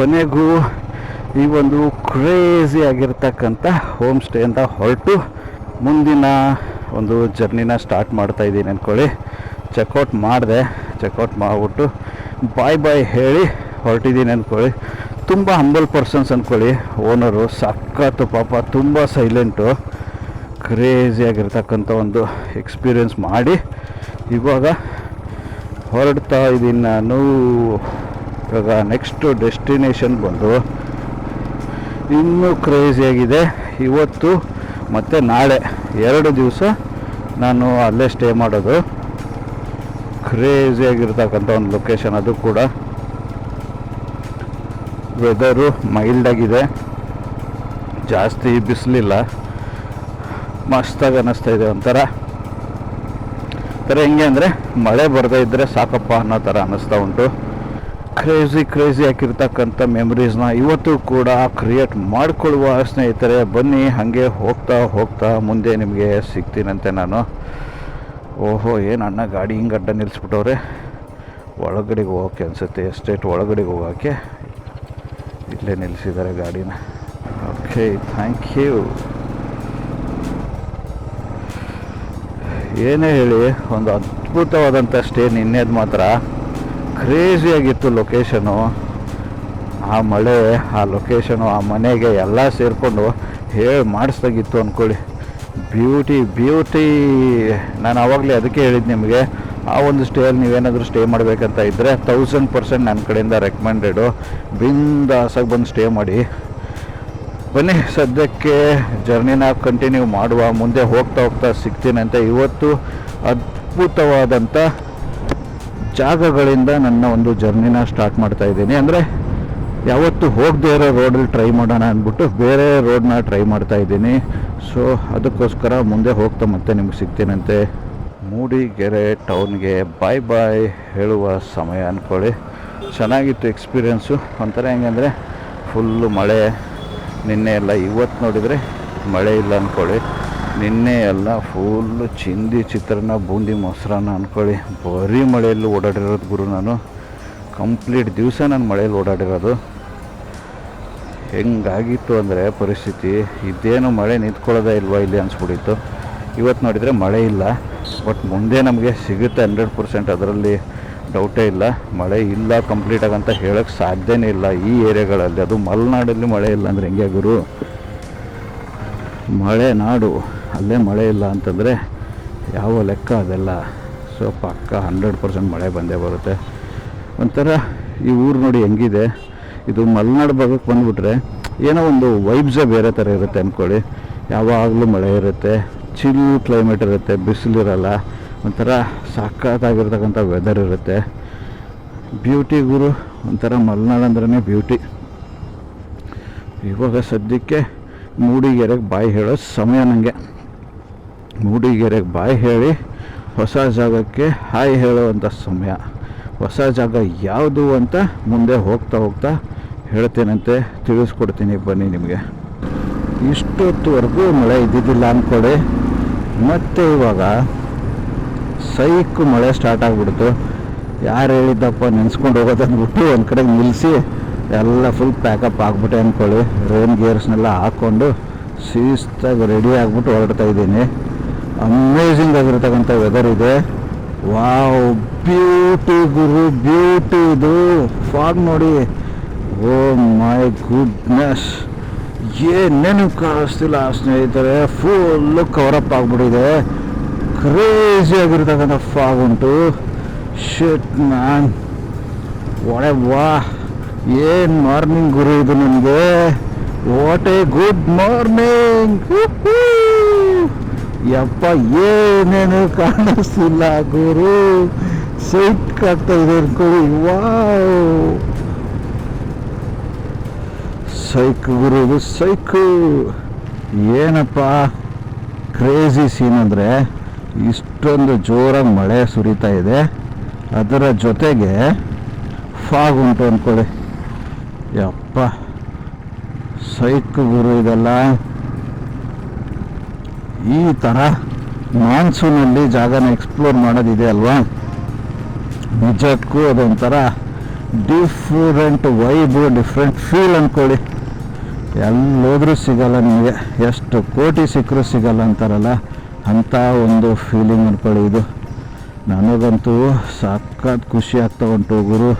ಕೊನೆಗೂ ಈ ಒಂದು ಕ್ರೇಜಿ ಆಗಿರ್ತಕ್ಕಂಥ ಹೋಮ್ ಸ್ಟೇ ಅಂತ ಹೊರಟು ಮುಂದಿನ ಒಂದು ಜರ್ನಿನ ಸ್ಟಾರ್ಟ್ ಮಾಡ್ತಾ ಇದ್ದೀನಿ ಅಂದ್ಕೊಳ್ಳಿ ಚೆಕ್ಔಟ್ ಮಾಡಿದೆ ಚೆಕ್ಔಟ್ ಮಾಡಿಬಿಟ್ಟು ಬಾಯ್ ಬಾಯ್ ಹೇಳಿ ಹೊರಟಿದ್ದೀನಿ ಅಂದ್ಕೊಳ್ಳಿ ತುಂಬ ಹಂಬಲ್ ಪರ್ಸನ್ಸ್ ಅಂದ್ಕೊಳ್ಳಿ ಓನರು ಸಖತ್ತು ಪಾಪ, ತುಂಬ ಸೈಲೆಂಟು ಕ್ರೇಜಿ ಆಗಿರ್ತಕ್ಕಂಥ ಒಂದು ಎಕ್ಸ್ಪೀರಿಯೆನ್ಸ್ ಮಾಡಿ ಇವಾಗ ಹೊರಡ್ತಾ ಇದ್ದೀನಿ ನಾನು. ಇವಾಗ ನೆಕ್ಸ್ಟು ಡೆಸ್ಟಿನೇಷನ್ ಬಂದು ಇನ್ನೂ ಕ್ರೇಜಿಯಾಗಿದೆ ಇವತ್ತು ಮತ್ತು ನಾಳೆ ಎರಡು ದಿವಸ ನಾನು ಅಲ್ಲೇ ಸ್ಟೇ ಮಾಡೋದು. ಕ್ರೇಜಿಯಾಗಿರ್ತಕ್ಕಂಥ ಒಂದು ಲೊಕೇಶನ್ ಅದು ಕೂಡ. ವೆದರು ಮೈಲ್ಡಾಗಿದೆ ಜಾಸ್ತಿ ಬಿಸಿಲಿಲ್ಲ. ಮಸ್ತಾಗಿ ಅನ್ನಿಸ್ತಾ ಇದೆ ಒಂಥರ. ಥರ ಹೆಂಗೆ ಅಂದರೆ ಮಳೆ ಬರದೇ ಇದ್ದರೆ ಸಾಕಪ್ಪ ಅನ್ನೋ ಥರ ಅನ್ನಿಸ್ತಾ ಉಂಟು. ಕ್ರೇಜಿ ಕ್ರೇಜಿ ಆಗಿರ್ತಕ್ಕಂಥ ಮೆಮ್ರೀಸ್ನ ಇವತ್ತು ಕೂಡ ಕ್ರಿಯೇಟ್ ಮಾಡಿಕೊಳ್ಳುವ ಸ್ನೇಹಿತರೆ, ಬನ್ನಿ, ಹಾಗೆ ಹೋಗ್ತಾ ಹೋಗ್ತಾ ಮುಂದೆ ನಿಮಗೆ ಸಿಗ್ತೀನಂತೆ ನಾನು. ಓಹೋ, ಏನು ಅಣ್ಣ ಗಾಡಿ ಹಿಂಗೆ ಅಡ್ಡ ನಿಲ್ಲಿಸ್ಬಿಟ್ಟವ್ರೆ ಒಳಗಡೆಗೆ ಹೋಗೋಕೆ ಅನಿಸುತ್ತೆ ಎಸ್ಟೇಟ್ ಒಳಗಡೆಗೆ ಹೋಗೋಕೆ ಇಲ್ಲೇ ನಿಲ್ಲಿಸಿದ್ದಾರೆ ಗಾಡಿನ. ಓಕೆ ಥ್ಯಾಂಕ್ ಯು ಏನೇ ಹೇಳಿ, ಒಂದು ಅದ್ಭುತವಾದಂಥ ಸ್ಟೇ ನಿನ್ನೆದು ಮಾತ್ರ. ಕ್ರೇಜಿಯಾಗಿತ್ತು ಲೊಕೇಶನು ಆ ಮಳೆ, ಆ ಲೊಕೇಶನು ಆ ಮನೆಗೆ ಎಲ್ಲ ಸೇರಿಕೊಂಡು ಹೇಳಿ ಮಾಡಿಸ್ದಾಗಿತ್ತು ಅಂದ್ಕೊಳ್ಳಿ ಬ್ಯೂಟಿ ಬ್ಯೂಟಿ ನಾನು ಆವಾಗಲೇ ಅದಕ್ಕೆ ಹೇಳಿದ್ದು ನಿಮಗೆ, ಆ ಒಂದು ಸ್ಟೇಯಲ್ಲಿ ನೀವೇನಾದರೂ ಸ್ಟೇ ಮಾಡಬೇಕಂತ ಇದ್ದರೆ ತೌಸಂಡ್ ಪರ್ಸೆಂಟ್ ನನ್ನ ಕಡೆಯಿಂದ ರೆಕಮೆಂಡೆಡು ಬಿಂದಾಸಾಗಿ ಬಂದು ಸ್ಟೇ ಮಾಡಿ. ಬನ್ನಿ, ಸದ್ಯಕ್ಕೆ ಜರ್ನಿನ ಕಂಟಿನ್ಯೂ ಮಾಡುವ, ಮುಂದೆ ಹೋಗ್ತಾ ಹೋಗ್ತಾ ಸಿಗ್ತೀನಂತೆ. ಇವತ್ತು ಅದ್ಭುತವಾದಂಥ ಜಾಗಗಳಿಂದ ನನ್ನ ಒಂದು ಜರ್ನಿನ ಸ್ಟಾರ್ಟ್ ಮಾಡ್ತಾ ಇದ್ದೀನಿ. ಅಂದರೆ ಯಾವತ್ತು ಹೋಗದೇ ಇರೋ ರೋಡಲ್ಲಿ ಟ್ರೈ ಮಾಡೋಣ ಅಂದ್ಬಿಟ್ಟು ಬೇರೆ ರೋಡನ್ನ ಟ್ರೈ ಮಾಡ್ತಾ ಇದ್ದೀನಿ. ಸೊ ಅದಕ್ಕೋಸ್ಕರ ಮುಂದೆ ಹೋಗ್ತಾ ಮತ್ತೆ ನಿಮ್ಗೆ ಸಿಗ್ತೀನಂತೆ. ಮೂಡಿಗೆರೆ ಟೌನ್ಗೆ ಬಾಯ್ ಬಾಯ್ ಹೇಳುವ ಸಮಯ ಅಂದ್ಕೊಳ್ಳಿ ಚೆನ್ನಾಗಿತ್ತು ಎಕ್ಸ್ಪೀರಿಯೆನ್ಸು ಒಂಥರ ಹೆಂಗಂದರೆ ಫುಲ್ಲು ಮಳೆ. ನಿನ್ನೆ ಎಲ್ಲ ಇವತ್ತು ನೋಡಿದರೆ ಮಳೆ ಇಲ್ಲ ಅಂದ್ಕೊಳ್ಳಿ ನಿನ್ನೆ ಎಲ್ಲ ಫುಲ್ಲು ಚಿಂದಿ ಚಿತ್ರಾನ್ನ, ಬೂಂದಿ ಮೊಸರನ್ನ ಅಂದ್ಕೊಳ್ಳಿ ಬರೀ ಮಳೆಯಲ್ಲಿ ಓಡಾಡಿರೋದು ಗುರು ನಾನು. ಕಂಪ್ಲೀಟ್ ದಿವಸ ನಾನು ಮಳೆಯಲ್ಲಿ ಓಡಾಡಿರೋದು. ಹೆಂಗಾಗಿತ್ತು ಅಂದರೆ ಪರಿಸ್ಥಿತಿ. ಇದೇನು ಮಳೆ ನಿಂತ್ಕೊಳ್ಳೋದೇ ಇಲ್ವಾ ಇಲ್ಲಿ ಅನಿಸ್ಬಿಟ್ಟಿತ್ತು. ಇವತ್ತು ನೋಡಿದರೆ ಮಳೆ ಇಲ್ಲ. ಬಟ್ ಮುಂದೆ ನಮಗೆ ಸಿಗುತ್ತೆ ಹಂಡ್ರೆಡ್ ಪರ್ಸೆಂಟ್ ಅದರಲ್ಲಿ ಡೌಟೇ ಇಲ್ಲ. ಮಳೆ ಇಲ್ಲ ಕಂಪ್ಲೀಟ್ ಆಗಂತ ಹೇಳೋಕ್ಕೆ ಸಾಧ್ಯನೇ ಇಲ್ಲ ಈ ಏರಿಯಾಗಳಲ್ಲಿ. ಅದು ಮಲೆನಾಡಲ್ಲಿ ಮಳೆ ಇಲ್ಲ ಅಂದರೆ ಹೆಂಗೆ ಗುರು? ಮಳೆ ನಾಡು. ಅಲ್ಲೇ ಮಳೆ ಇಲ್ಲ ಅಂತಂದರೆ ಯಾವ ಲೆಕ್ಕ ಅದೆಲ್ಲ? ಸೊ, ಪಕ್ಕ ಹಂಡ್ರೆಡ್ ಪರ್ಸೆಂಟ್ ಮಳೆ ಬಂದೇ ಬರುತ್ತೆ. ಒಂಥರ ಈ ಊರು ನೋಡಿ ಹೆಂಗಿದೆ. ಇದು ಮಲೆನಾಡು ಭಾಗಕ್ಕೆ ಬಂದುಬಿಟ್ರೆ ಏನೋ ಒಂದು ವೈಬ್ಸೇ ಬೇರೆ ಥರ ಇರುತ್ತೆ ಅಂದ್ಕೊಳ್ಳಿ ಯಾವಾಗಲೂ ಮಳೆ ಇರುತ್ತೆ ಚಿಲ್ ಕ್ಲೈಮೇಟ್ ಇರುತ್ತೆ, ಬಿಸಿಲಿರಲ್ಲ, ಒಂಥರ ಸಖತ್ತಾಗಿರ್ತಕ್ಕಂಥ ವೆದರ್ ಇರುತ್ತೆ. ಬ್ಯೂಟಿ ಗುರು, ಒಂಥರ ಮಲೆನಾಡು ಅಂದ್ರೇ ಬ್ಯೂಟಿ ಇವಾಗ ಸದ್ಯಕ್ಕೆ ಮೂಡಿಗೆರೆಗೆ ಬಾಯಿ ಹೇಳೋ ಸಮಯ ನನಗೆ ಮೂಡಿಗೆರೆಗೆ ಬಾಯಿ ಹೇಳಿ, ಹೊಸ ಜಾಗಕ್ಕೆ ಹಾಯ್ ಹೇಳುವಂಥ ಸಮಯ. ಹೊಸ ಜಾಗ ಯಾವುದು ಅಂತ ಮುಂದೆ ಹೋಗ್ತಾ ಹೋಗ್ತಾ ಹೇಳ್ತೇನಂತೆ, ತಿಳಿಸ್ಕೊಡ್ತೀನಿ ಬನ್ನಿ ನಿಮಗೆ. ಇಷ್ಟೊತ್ತುವರೆಗೂ ಮಳೆ ಇದ್ದಿದ್ದಿಲ್ಲ ಅಂದ್ಕೊಳ್ಳಿ ಮತ್ತೆ ಇವಾಗ ಸೈಕು ಮಳೆ ಸ್ಟಾರ್ಟ್ ಆಗಿಬಿಡ್ತು. ಯಾರು ಹೇಳಿದ್ದಪ್ಪ ನೆನೆಸ್ಕೊಂಡು ಹೋಗೋದು ಅಂದ್ಬಿಟ್ಟು ಒಂದು ಕಡೆ ನಿಲ್ಲಿಸಿ ಎಲ್ಲ ಫುಲ್ ಪ್ಯಾಕಪ್ ಆಗಿಬಿಟ್ಟೆ ಅಂದ್ಕೊಳ್ಳಿ ರೈನ್ ಗೇರ್ಸ್ನೆಲ್ಲ ಹಾಕ್ಕೊಂಡು ಶಿಸ್ತಾಗಿ ರೆಡಿ ಆಗಿಬಿಟ್ಟು ಹೊರಡ್ತಾ ಇದ್ದೀನಿ. ಅಮೇಝಿಂಗ್ ಆಗಿರ್ತಕ್ಕಂಥ ವೆದರ್ ಇದೆ. ವಾವ್ ಬ್ಯೂಟಿ ಗುರು ಬ್ಯೂಟಿ ಇದು. ಫಾಗ್ ನೋಡಿ. ಓ ಮೈ ಗುಡ್ನೆಸ್ ಏನೇನು ಕಾಣಿಸ್ತಿಲ್ಲ ಸ್ನೇಹಿತರೆ? ಫುಲ್ಲು ಕವರಪ್ ಆಗಿಬಿಟ್ಟಿದೆ. ಕ್ರೇಜಿ ಆಗಿರ್ತಕ್ಕಂಥ ಫಾಗ್ ಉಂಟು. ಶೆಟ್ ಮ್ಯಾನ್ ಒಳೆ ವಾ ಏನು ಮಾರ್ನಿಂಗ್ ಗುರು ಇದು ನನಗೆ ವಾಟ್ ಎ ಗುಡ್ ಮಾರ್ನಿಂಗ್ ಯಪ್ಪ, ಏನೇನು ಕಾಣಿಸ್ತಿಲ್ಲ ಗುರು. ಸೈಟ್ ಆಗ್ತಾ ಇದೆ ಅನ್ಕೊಳ್ಳಿ ವಾವ್. ಸೈಕ್ ಗುರು ಸೈಕು. ಏನಪ್ಪ, ಕ್ರೇಜಿ ಸೀನ್ ಅಂದರೆ ಇಷ್ಟೊಂದು ಜೋರಾಗಿ ಮಳೆ ಸುರಿತಾ ಇದೆ. ಅದರ ಜೊತೆಗೆ ಫಾಗ್ ಉಂಟು ಅಂದ್ಕೊಳ್ಳಿ ಯಪ್ಪ, ಸೈಕ್ ಗುರು ಇದೆಲ್ಲ. ಈ ಥರ ಮಾನ್ಸೂನಲ್ಲಿ ಜಾಗನ ಎಕ್ಸ್ಪ್ಲೋರ್ ಮಾಡೋದಿದೆ ಅಲ್ವಾ? ನಿಜಕ್ಕೂ ಅದೊಂಥರ ಡಿಫ್ರೆಂಟ್ ವೈಬು ಡಿಫ್ರೆಂಟ್ ಫೀಲ್ ಅಂದ್ಕೊಳ್ಳಿ ಎಲ್ಲೋದ್ರೂ ಸಿಗಲ್ಲ ನಿಮಗೆ. ಎಷ್ಟು ಕೋಟಿ ಸಿಕ್ಕರೂ ಸಿಗಲ್ಲ ಅಂತಾರಲ್ಲ? ಅಂಥ ಒಂದು ಫೀಲಿಂಗ್ ಅಂದ್ಕೊಳ್ಳಿ ಇದು. ನನಗಂತೂ ಸಖತ್ ಖುಷಿ ಆಗ್ತಾ ಉಂಟು ಗುರು.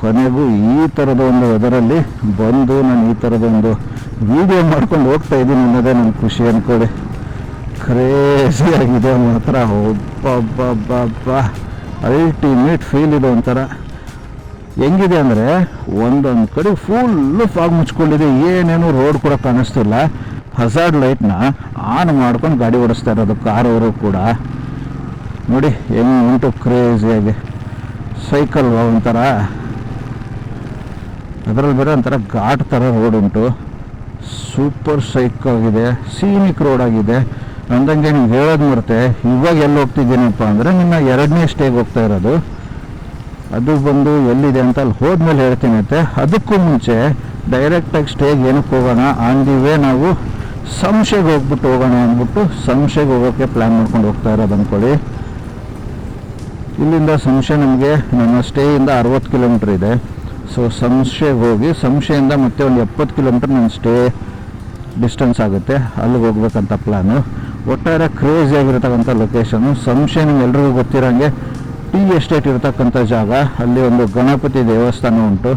ಕೊನೆಗೂ ಈ ಥರದ ಒಂದು ವೆದರಲ್ಲಿ ಬಂದು ನಾನು ಈ ಥರದ ಒಂದು ವಿಡಿಯೋ ಮಾಡ್ಕೊಂಡು ಹೋಗ್ತಾ ಇದ್ದೀನಿ ಅನ್ನೋದೇ ನನ್ನ ಖುಷಿ ಅಂದ್ಕೊಳ್ಳಿ ಕ್ರೇಜಿ ಆಗಿದೆ ಮಾತ್ರ ಒಬ್ಬಬ್ಬಬ್ಬ ಅಲ್ಟಿಮೇಟ್ ಫೀಲ್ ಇದೆ ಒಂಥರ. ಹೆಂಗಿದೆ ಅಂದರೆ ಒಂದೊಂದು ಕಡೆ ಫುಲ್ಲು ಫಾಗ್ ಮುಚ್ಕೊಂಡಿದೆ. ಏನೇನು ರೋಡ್ ಕೂಡ ಕಾಣಿಸ್ತಿಲ್ಲ. ಹಸಾರ್ಡ್ ಲೈಟ್ನ ಆನ್ ಮಾಡ್ಕೊಂಡು ಗಾಡಿ ಓಡಿಸ್ತಾ ಇರೋದು ಕಾರವರು ಕೂಡ. ನೋಡಿ, ಹೆಂಗೆ ಉಂಟು ಕ್ರೇಜಿಯಾಗಿ ಸೈಕಲ್ ಒಂಥರ. ಅದರಲ್ಲಿ ಬೇರೆ ಒಂಥರ ಘಾಟ್ ಥರ ರೋಡ್ ಉಂಟು. ಸೂಪರ್ ಸೈಕ್ ಆಗಿದೆ. ಸೀನಿಕ್ ರೋಡ್ ಆಗಿದೆ. ಅಂದಂಗೆ ನೀವು ಹೇಳೋದು ಮರ್ತೆ, ಇವಾಗ ಎಲ್ಲಿ ಹೋಗ್ತಿದ್ದೀನಪ್ಪ ಅಂದರೆ ನಿನ್ನ ಎರಡನೇ ಸ್ಟೇಗೆ ಹೋಗ್ತಾ ಇರೋದು. ಅದು ಬಂದು ಎಲ್ಲಿದೆ ಅಂತ ಅಲ್ಲಿ ಹೋದ್ಮೇಲೆ ಹೇಳ್ತೀನಿ ಅಂತೆ ಅದಕ್ಕೂ ಮುಂಚೆ ಡೈರೆಕ್ಟಾಗಿ ಸ್ಟೇಗೆ ಏನಕ್ಕೆ ಹೋಗೋಣ? ಆನ್ ದಿ ವೇ ನಾವು ಸಂಶೆಗೆ ಹೋಗ್ಬಿಟ್ಟು ಹೋಗೋಣ ಅಂದ್ಬಿಟ್ಟು ಸಂಶೆಗೆ ಹೋಗೋಕ್ಕೆ ಪ್ಲ್ಯಾನ್ ಮಾಡ್ಕೊಂಡು ಹೋಗ್ತಾ ಇರೋದು ಅಂದ್ಕೊಳ್ಳಿ. ಇಲ್ಲಿಂದ ಸಂಶೆ ನಮಗೆ ನಮ್ಮ ಸ್ಟೇಯಿಂದ ಅರವತ್ತು ಕಿಲೋಮೀಟ್ರ್ ಇದೆ. ಸೊ ಸಂಶೆಗೆ ಹೋಗಿ ಸಂಶೆಯಿಂದ ಮತ್ತೆ ಒಂದು ಎಪ್ಪತ್ತು ಕಿಲೋಮೀಟ್ರ್ ನನ್ನ ಸ್ಟೇ ಡಿಸ್ಟೆನ್ಸ್ ಆಗುತ್ತೆ. ಅಲ್ಲಿಗೆ ಹೋಗ್ಬೇಕಂತ ಪ್ಲ್ಯಾನು ಒಟ್ಟಾರೆ ಕ್ರೇಜ್ ಆಗಿರತಕ್ಕಂಥ ಲೊಕೇಶನು ಸಂಶಯ ನಿಮ್ಗೆ ಎಲ್ರಿಗೂ ಗೊತ್ತಿರೋಂಗೆ ಟೀ ಎಸ್ಟೇಟ್ ಇರತಕ್ಕಂಥ ಜಾಗ. ಅಲ್ಲಿ ಒಂದು ಗಣಪತಿ ದೇವಸ್ಥಾನ ಉಂಟು.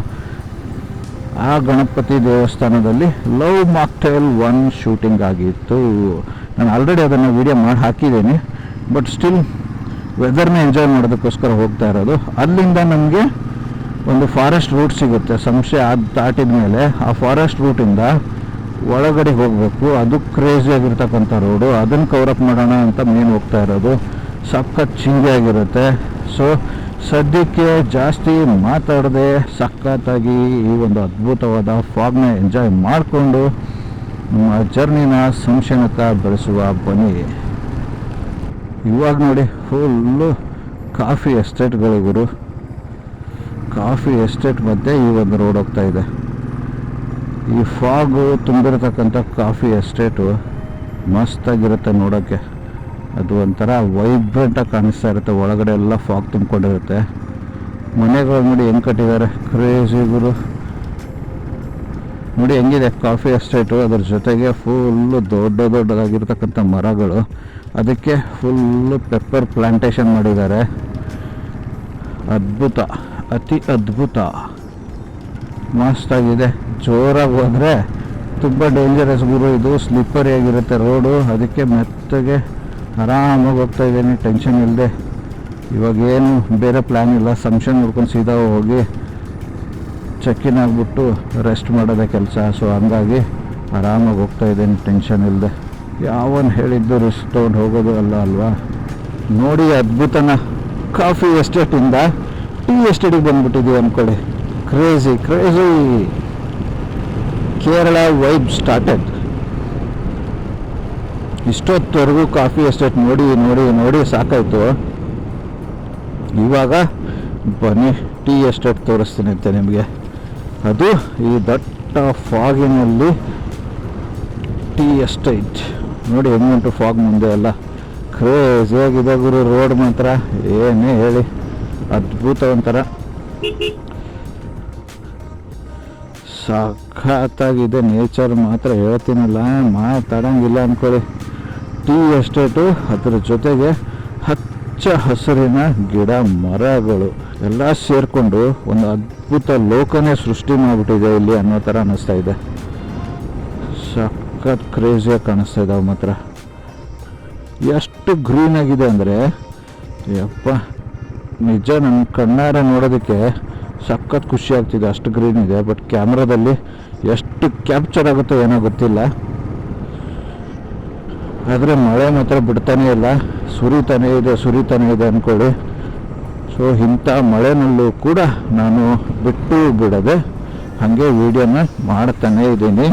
ಆ ಗಣಪತಿ ದೇವಸ್ಥಾನದಲ್ಲಿ ಲವ್ ಮಾಕ್ಟೈಲ್ ಒನ್ ಶೂಟಿಂಗ್ ಆಗಿತ್ತು. ನಾನು ಆಲ್ರೆಡಿ ಅದನ್ನು ವಿಡಿಯೋ ಮಾಡಿ ಹಾಕಿದ್ದೀನಿ. ಬಟ್ ಸ್ಟಿಲ್ ವೆದರ್ನ ಎಂಜಾಯ್ ಮಾಡೋದಕ್ಕೋಸ್ಕರ ಹೋಗ್ತಾ ಇರೋದು. ಅಲ್ಲಿಂದ ನಮಗೆ ಒಂದು ಫಾರೆಸ್ಟ್ ರೂಟ್ ಸಿಗುತ್ತೆ. ಸಂಶಯ ಅದು ದಾಟಿದ ಮೇಲೆ ಆ ಫಾರೆಸ್ಟ್ ರೂಟಿಂದ ಒಳಗಡೆ ಹೋಗಬೇಕು. ಅದು ಕ್ರೇಜಿ ಆಗಿರ್ತಕ್ಕಂಥ ರೋಡು ಅದನ್ನು ಕವರಪ್ ಮಾಡೋಣ ಅಂತ ಮೇನ್ ಹೋಗ್ತಾ ಇರೋದು. ಸಖತ್ ಆಗಿರುತ್ತೆ. ಸೊ ಸದ್ಯಕ್ಕೆ ಜಾಸ್ತಿ ಮಾತಾಡದೆ ಸಖತ್ತಾಗಿ ಈ ಒಂದು ಅದ್ಭುತವಾದ ಫಾಗ್ನ ಎಂಜಾಯ್ ಮಾಡಿಕೊಂಡು ನಮ್ಮ ಜರ್ನಿನ ಸಂಶಯನಕ ಬೆಳೆಸುವ ಬನ್ನಿ. ಇವಾಗ ನೋಡಿ ಫುಲ್ಲು ಕಾಫಿ ಎಸ್ಟೇಟ್ಗಳು ಗುರು ಕಾಫಿ ಎಸ್ಟೇಟ್ ಮಧ್ಯೆ ಈ ಒಂದು ರೋಡ್ ಹೋಗ್ತಾ ಇದೆ. ಈ ಫಾಗು ತುಂಬಿರತಕ್ಕಂಥ ಕಾಫಿ ಎಸ್ಟೇಟು ಮಸ್ತಾಗಿರುತ್ತೆ ನೋಡೋಕ್ಕೆ. ಅದು ಒಂಥರ ವೈಬ್ರೆಂಟಾಗಿ ಕಾಣಿಸ್ತಾ ಇರುತ್ತೆ. ಒಳಗಡೆ ಎಲ್ಲ ಫಾಗ್ ತುಂಬಿಕೊಂಡಿರುತ್ತೆ. ಮನೆಗಳು ನೋಡಿ ಹೆಂಗೆ ಕಟ್ಟಿದ್ದಾರೆ. ಕ್ರೇಜಿ ಗುರು. ನೋಡಿ ಹೆಂಗಿದೆ ಕಾಫಿ ಎಸ್ಟೇಟು. ಅದ್ರ ಜೊತೆಗೆ ಫುಲ್ಲು ದೊಡ್ಡ ದೊಡ್ಡದಾಗಿರ್ತಕ್ಕಂಥ ಮರಗಳು. ಅದಕ್ಕೆ ಫುಲ್ಲು ಪೆಪ್ಪರ್ ಪ್ಲ್ಯಾಂಟೇಷನ್ ಮಾಡಿದ್ದಾರೆ. ಅದ್ಭುತ. ಅತಿ ಅದ್ಭುತ. ಮಸ್ತಾಗಿದೆ. ಜೋರಾಗಿ ಹೋದರೆ ತುಂಬ ಡೇಂಜರಸ್ ಗುರು ಇದು. ಸ್ಲಿಪ್ಪರಿ ಆಗಿರುತ್ತೆ ರೋಡು ಅದಕ್ಕೆ ಮೆತ್ತಗೆ ಆರಾಮಾಗಿ ಹೋಗ್ತಾ ಇದ್ದೀನಿ. ಟೆನ್ಷನ್ ಇಲ್ಲದೆ ಇವಾಗ ಏನು ಬೇರೆ ಪ್ಲ್ಯಾನ್ ಇಲ್ಲ. ಸಂಕ್ಷನ್ ನೋಡ್ಕೊಂಡು ಸೀದಾ ಹೋಗಿ ಚೆಕ್ಕಿನ್ ಆಗಿಬಿಟ್ಟು ರೆಸ್ಟ್ ಮಾಡೋದೇ ಕೆಲಸ. ಸೊ ಹಂಗಾಗಿ ಆರಾಮಾಗಿ ಹೋಗ್ತಾ ಇದ್ದೀನಿ. ಟೆನ್ಷನ್ ಇಲ್ಲದೆ ಯಾವನ್ ಹೇಳಿದ್ದು ರಿಸ್ಕ್ ತೊಗೊಂಡು ಹೋಗೋದು ಅಲ್ಲ ಅಲ್ವಾ? ನೋಡಿ ಅದ್ಭುತನ. ಕಾಫಿ ಎಸ್ಟೇಟಿಂದ ಟೀ ಎಸ್ಟೇಟಿಗೆ ಬಂದ್ಬಿಟ್ಟಿದ್ದೀವಿ ಅಂದ್ಕೊಳ್ಳಿ crazy crazy Kerala vibe started ಇಷ್ಟೊತ್ತವರೆಗೂ coffee estate ನೋಡಿ ನೋಡಿ ನೋಡಿ ಸಾಕಾಯಿತು. ಇವಾಗ ಬನ್ನಿ ಟೀ ಎಸ್ಟೇಟ್ ತೋರಿಸ್ತೀನಿ ಅಂತೆ ನಿಮಗೆ. ಅದು ಈ ದಟ್ಟ ಫಾಗಿನಲ್ಲಿ ಟೀ ಎಸ್ಟೇಟ್ ನೋಡಿ ಹೆಂಗುಂಟು ಫಾಗ್ ಮುಂದೆ ಎಲ್ಲ ಕ್ರೇಜಿಯಾಗಿದೆ ಗುರು ರೋಡ್ ಮಾತ್ರ. ಏನೇ ಹೇಳಿ. ಅದ್ಭುತ ಒಂಥರ. ಸಖತ್ತಾಗಿದೆ. ನೇಚರ್ ಮಾತ್ರ ಹೇಳ್ತೀನಲ್ಲ, ಮಾತಾಡಂಗಿಲ್ಲ ಅಂದ್ಕೊಳ್ಳಿ ಟೀ ಎಸ್ಟೇಟು ಅದರ ಜೊತೆಗೆ ಹಚ್ಚ ಹಸಿರಿನ ಗಿಡ ಮರಗಳು ಎಲ್ಲ ಸೇರಿಕೊಂಡು ಒಂದು ಅದ್ಭುತ ಲೋಕನೇ ಸೃಷ್ಟಿ ಮಾಡಿಬಿಟ್ಟಿದೆ ಇಲ್ಲಿ ಅನ್ನೋ ಥರ ಅನ್ನಿಸ್ತಾ ಇದೆ. ಸಖತ್ ಕ್ರೇಜಿಯಾಗಿ ಕಾಣಿಸ್ತಾ ಇದ್ದಾವೆ ಮಾತ್ರ. ಎಷ್ಟು ಗ್ರೀನ್ ಆಗಿದೆ ಅಂದರೆ, ಯಪ್ಪ, ನಿಜ ನನ್ನ ಕಣ್ಣಾರೆ ನೋಡೋದಕ್ಕೆ ಸಖತ್ ಖುಷಿ ಆಗ್ತಿದೆ ಅಷ್ಟು ಗ್ರೀನ್ ಇದೆ ಬಟ್ ಕ್ಯಾಮ್ರಾದಲ್ಲಿ ಎಷ್ಟು ಕ್ಯಾಪ್ಚರ್ ಆಗುತ್ತೋ ಏನೋ ಗೊತ್ತಿಲ್ಲ. ಆದರೆ ಮಳೆ ಮಾತ್ರ ಬಿಡ್ತಾನೇ ಇಲ್ಲ, ಸುರಿತಾನೇ ಇದೆ ಸುರಿತಾನೇ ಇದೆ ಅಂದ್ಕೊಳ್ಳಿ ಸೊ ಇಂಥ ಮಳೆನಲ್ಲೂ ಕೂಡ ನಾನು ಬಿಟ್ಟು ಬಿಡದೆ ಹಾಗೆ ವೀಡಿಯೋನ ಮಾಡ್ತಾನೇ ಇದ್ದೀನಿ.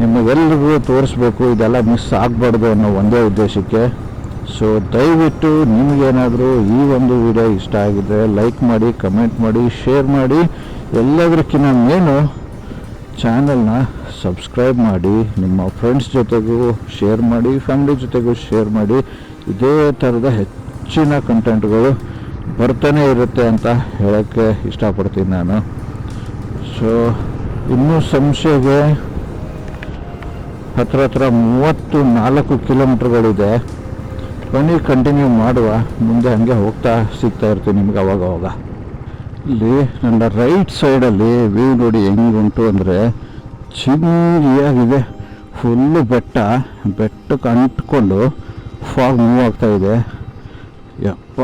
ನಿಮಗೆಲ್ಲರಿಗೂ ತೋರಿಸ್ಬೇಕು, ಇದೆಲ್ಲ ಮಿಸ್ ಆಗಬಾರ್ದು ಅನ್ನೋ ಒಂದೇ ಉದ್ದೇಶಕ್ಕೆ. ಸೊ ದಯವಿಟ್ಟು ನಿಮಗೇನಾದರೂ ಈ ಒಂದು ವಿಡಿಯೋ ಇಷ್ಟ ಆಗಿದ್ರೆ ಲೈಕ್ ಮಾಡಿ ಕಮೆಂಟ್ ಮಾಡಿ ಶೇರ್ ಮಾಡಿ. ಎಲ್ಲದಕ್ಕಿಂತ ಮೇನು ಚಾನಲ್ನ ಸಬ್ಸ್ಕ್ರೈಬ್ ಮಾಡಿ, ನಿಮ್ಮ ಫ್ರೆಂಡ್ಸ್ ಜೊತೆಗೂ ಶೇರ್ ಮಾಡಿ ಫ್ಯಾಮಿಲಿ ಜೊತೆಗೂ ಶೇರ್ ಮಾಡಿ. ಇದೇ ಥರದ ಹೆಚ್ಚಿನ ಕಂಟೆಂಟ್ಗಳು ಬರ್ತಾನೆ ಇರುತ್ತೆ ಅಂತ ಹೇಳೋಕ್ಕೆ ಇಷ್ಟಪಡ್ತೀನಿ ನಾನು. ಸೊ ಇನ್ನೂ ಸಂಶಯಗೆ ಹತ್ರ ಹತ್ರ ಮೂವತ್ತು ನಾಲ್ಕು ಕಿಲೋಮೀಟ್ರ್ಗಳಿದೆ ಬನ್ನಿ ಕಂಟಿನ್ಯೂ ಮಾಡುವ. ಮುಂದೆ ಹಾಗೆ ಹೋಗ್ತಾ ಸಿಗ್ತಾ ಇರ್ತೀನಿ ನಿಮ್ಗೆ ಅವಾಗ ಇಲ್ಲಿ ನನ್ನ ರೈಟ್ ಸೈಡಲ್ಲಿ ವ್ಯೂ ನೋಡಿ ಹೆಂಗುಂಟು ಅಂದರೆ ಚಿನ್ನಿಯಾಗಿದೆ ಫುಲ್ಲು ಬೆಟ್ಟ ಬೆಟ್ಟಕ್ಕೆ ಅಂಟ್ಕೊಂಡು ಫಾಗ್ ಮೂವ್ ಆಗ್ತಾ ಇದೆ. ಯಪ್ಪ,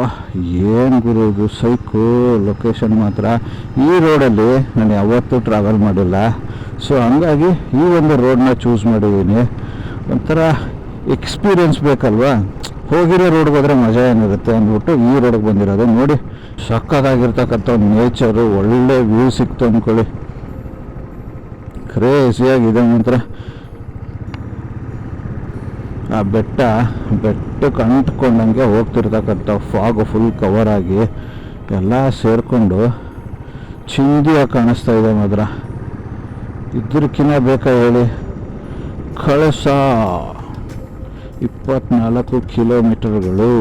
ಏನು ಗುರು ಇದು? ಸೈಕು ಲೊಕೇಶನ್ ಮಾತ್ರ. ಈ ರೋಡಲ್ಲಿ ನಾನು ಯಾವತ್ತೂ ಟ್ರಾವೆಲ್ ಮಾಡಿಲ್ಲ. ಸೊ ಹಂಗಾಗಿ ಈ ಒಂದು ರೋಡನ್ನ ಚೂಸ್ ಮಾಡಿದ್ದೀನಿ. ಒಂಥರ ಎಕ್ಸ್ಪೀರಿಯನ್ಸ್ ಬೇಕಲ್ವಾ? ಹೋಗಿರೋ ರೋಡ್ಗೆ ಹೋದ್ರೆ ಮಜಾ ಏನಿರುತ್ತೆ ಅಂದ್ಬಿಟ್ಟು ಈ ರೋಡ್ಗೆ ಬಂದಿರೋದು. ನೋಡಿ ಸಕ್ಕದಾಗಿರ್ತಕ್ಕಂಥ ನೇಚರು ಒಳ್ಳೆ ವ್ಯೂ ಸಿಕ್ತು ಅಂದ್ಕೊಳ್ಳಿ ಕ್ರೇಜಿಯಾಗಿದೆ ನಂತರ ಆ ಬೆಟ್ಟ ಬೆಟ್ಟಕ್ಕೆ ಅಂಟ್ಕೊಂಡಂಗೆ ಹೋಗ್ತಿರ್ತಕ್ಕಂಥ ಫಾಗ್ ಫುಲ್ ಕವರ್ ಆಗಿ ಎಲ್ಲ ಸೇರಿಕೊಂಡು ಚಿಂದಿಯಾಗಿ ಕಾಣಿಸ್ತಾ ಇದೆ ಮಾತ್ರ. ಇದ್ರಕ್ಕಿನ್ನ ಬೇಕಾ ಹೇಳಿ? ಕಳಸ. ಇಪ್ಪತ್ನಾಲ್ಕು ಕಿಲೋಮೀಟರ್ಗಳು.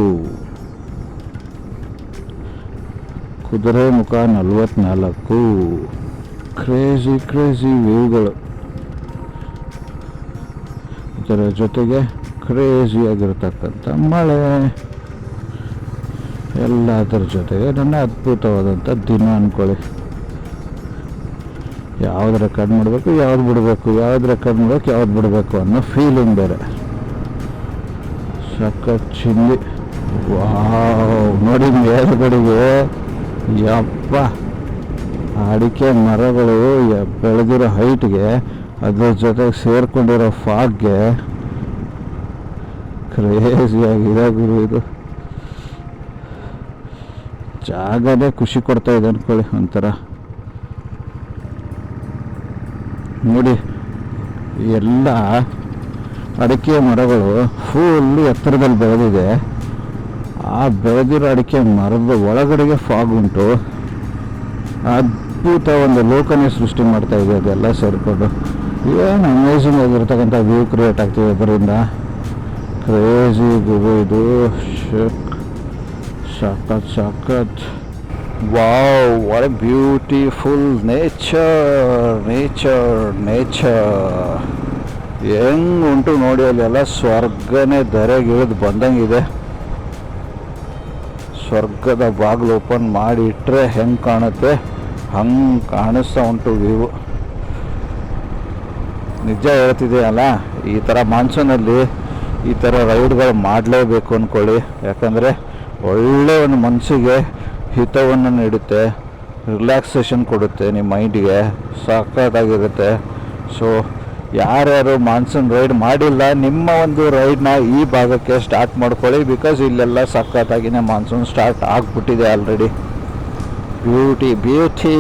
ಕುದುರೆ ಮುಖ ನಲವತ್ನಾಲ್ಕು. ಕ್ರೇಜಿ ಕ್ರೇಜಿ ವ್ಯೂಗಳು ಇದರ ಜೊತೆಗೆ ಕ್ರೇಜಿಯಾಗಿರ್ತಕ್ಕಂಥ ಮಳೆ. ಎಲ್ಲದರ ಜೊತೆಗೆ ನನ್ನ ಅದ್ಭುತವಾದಂಥ ದಿನ ಅಂದ್ಕೊಳ್ಳಿ ಯಾವ್ದು ರೆಕಾರ್ಡ್ ಮಾಡಬೇಕು, ಯಾವ್ದು ಬಿಡಬೇಕು, ಯಾವ್ದು ರೆಕಾರ್ಡ್ ಮಾಡ್ಬೇಕು, ಯಾವ್ದು ಬಿಡಬೇಕು ಅನ್ನೋ ಫೀಲಿಂಗ್ ಬೇರೆ. ಸಖತ್ ವಾವ್, ನೋಡಿ ಮೇಲ್ಗಡೆಗೆ. ಯಪ್ಪ. ಅಡಿಕೆ ಮರಗಳು ಬೆಳೆದಿರೋ ಹೈಟ್ಗೆ, ಅದ್ರ ಜೊತೆಗೆ ಸೇರ್ಕೊಂಡಿರೋ ಫಾಗ್ಗೆ. ಕ್ರೇಜಿಯಾಗಿದೆ ಗುರು ಇದು. ಜಾಗನೇ ಖುಷಿ ಕೊಡ್ತಾ ಇದೆ ಅನ್ಕೊಳ್ಳಿ ಒಂಥರ. ನೋಡಿ, ಎಲ್ಲ ಅಡಿಕೆ ಮರಗಳು ಫುಲ್ ಎತ್ತರದಲ್ಲಿ ಬೆಳೆದಿದೆ. ಆ ಬೆಳೆದಿರೋ ಅಡಿಕೆ ಮರದ ಒಳಗಡೆಗೆ ಫಾಗ್ ಉಂಟು. ಅದ್ಭುತ ಒಂದು ಲೋಕನೇ ಸೃಷ್ಟಿ ಮಾಡ್ತಾ ಇದೆ ಅದೆಲ್ಲ ಸೇರಿಕೊಂಡು. ಏನು ಅಮೇಝಿಂಗ್ ಆಗಿರ್ತಕ್ಕಂಥ ವ್ಯೂ ಕ್ರಿಯೇಟ್ ಆಗ್ತಿದೆ ಇದರಿಂದ. ಕ್ರೇಜಿ ಗುರು ಇದು. ಸಖತ್ ಸಖತ್ wow what beautiful nature nature nature ಹೆಂಗ್ ಉಂಟು ನೋಡಿ ಅಲ್ಲೆಲ್ಲ ಸ್ವರ್ಗನೇ ಧರೆಗಿಳಿದು ಬಂದಂಗಿದೆ. ಸ್ವರ್ಗದ ಬಾಗಿಲು ಓಪನ್ ಮಾಡಿ ಇಟ್ಟರೆ ಹೆಂಗೆ ಕಾಣುತ್ತೆ? ಹಂಗೆ ಕಾಣಿಸ್ತಾ ಉಂಟು ವ್ಯೂ. ನಿಜ ಹೇಳ್ತಿದೆಯಲ್ಲ, ಈ ಥರ ಮಾನ್ಸೂನಲ್ಲಿ ಈ ಥರ ರೈಡ್ಗಳು ಮಾಡಲೇಬೇಕು ಅಂದ್ಕೊಳ್ಳಿ ಯಾಕಂದರೆ ಒಳ್ಳೆ ಒಂದು ಮನಸ್ಸಿಗೆ ಹಿತವನ್ನು ನೀಡುತ್ತೆ, ರಿಲ್ಯಾಕ್ಸೇಷನ್ ಕೊಡುತ್ತೆ ನಿಮ್ಮ ಮೈಂಡಿಗೆ. ಸಖತ್ತಾಗಿರುತ್ತೆ ಸೊ ಯಾರ್ಯಾರು ಮಾನ್ಸೂನ್ ರೈಡ್ ಮಾಡಿಲ್ಲ, ನಿಮ್ಮ ಒಂದು ರೈಡ್ನ ಈ ಭಾಗಕ್ಕೆ ಸ್ಟಾರ್ಟ್ ಮಾಡ್ಕೊಳ್ಳಿ ಬಿಕಾಸ್ ಇಲ್ಲೆಲ್ಲ ಸಖತ್ತಾಗಿನೇ ಮಾನ್ಸೂನ್ ಸ್ಟಾರ್ಟ್ ಆಗಿಬಿಟ್ಟಿದೆ ಆಲ್ರೆಡಿ ಬ್ಯೂಟಿ ಬ್ಯೂಟಿ